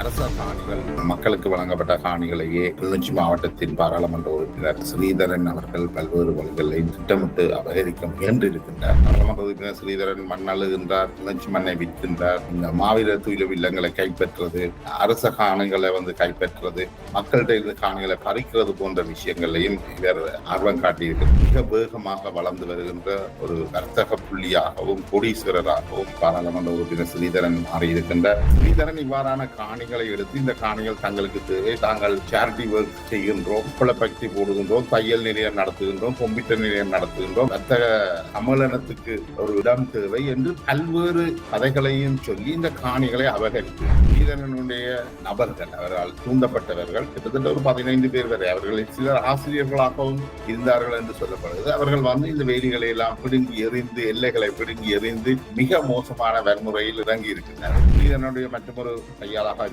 அரச காணிகள் மக்களுக்கு வழங்கப்பட்ட காணிகளையே கிளிநொச்சி மாவட்டத்தின் பாராளுமன்ற உறுப்பினர் ஸ்ரீதரன் அவர்கள் பல்வேறு வழிகளை திட்டமிட்டு அபகரிக்க முயன்றிருக்கின்றார். பாராளுமன்ற உறுப்பினர் ஸ்ரீதரன் மண் அழுகின்றார் கிளிநொச்சி மண்ணை விற்கின்றார். இந்த மாவீர துயில இல்லங்களை கைப்பற்றுறது அரச காணிகளை வந்து கைப்பற்றுறது மக்கள்கிட்ட இருந்து காணிகளை பறிக்கிறது போன்ற விஷயங்களையும் இவர் ஆர்வம் காட்டியிருக்கிறது மிக வேகமாக வளர்ந்து வருகின்ற ஒரு வர்த்தக புள்ளியாகவும் கோடீஸ்வரராகவும் பாராளுமன்ற உறுப்பினர் ஸ்ரீதரன் மாறியிருக்கின்றார். ஸ்ரீதரன் இவ்வாறான காணி காணிகளை எடுத்து இந்த காணிகள் தங்களுக்கு தேவை. தாங்கள் சேரிட்டி ஒர்க் செய்கின்றோம் குளப்பக்தி போடுகின்றோம் தையல் நிலையம் நடத்துகின்றோம் கம்ப்யூட்டர் நிலையம் நடத்துகின்றோம். வர்த்தக சம்மேளனத்துக்கு ஒரு இடம் தேவை என்று பல்வேறு கதைகளையும் சொல்லி இந்த காணிகளை அபகரித்து ஸ்ரீதரனுடைய நபர்கள் அவரால் தூண்டப்பட்டவர்கள் கிட்டத்தட்ட ஒரு பதினைந்து பேர் வரை அவர்களில் சிலர் ஆசிரியர்களாகவும் இருந்தார்கள் என்று சொல்லப்படுகிறது. அவர்கள் வந்து இந்த வேலிகளை எல்லாம் பிடுங்கி எறிந்து எல்லைகளை பிடுங்கி எறிந்து மிக மோசமான வன்முறையில் இறங்கி இருக்கின்றனர் வீரனுடைய மற்றொரு கையாளாக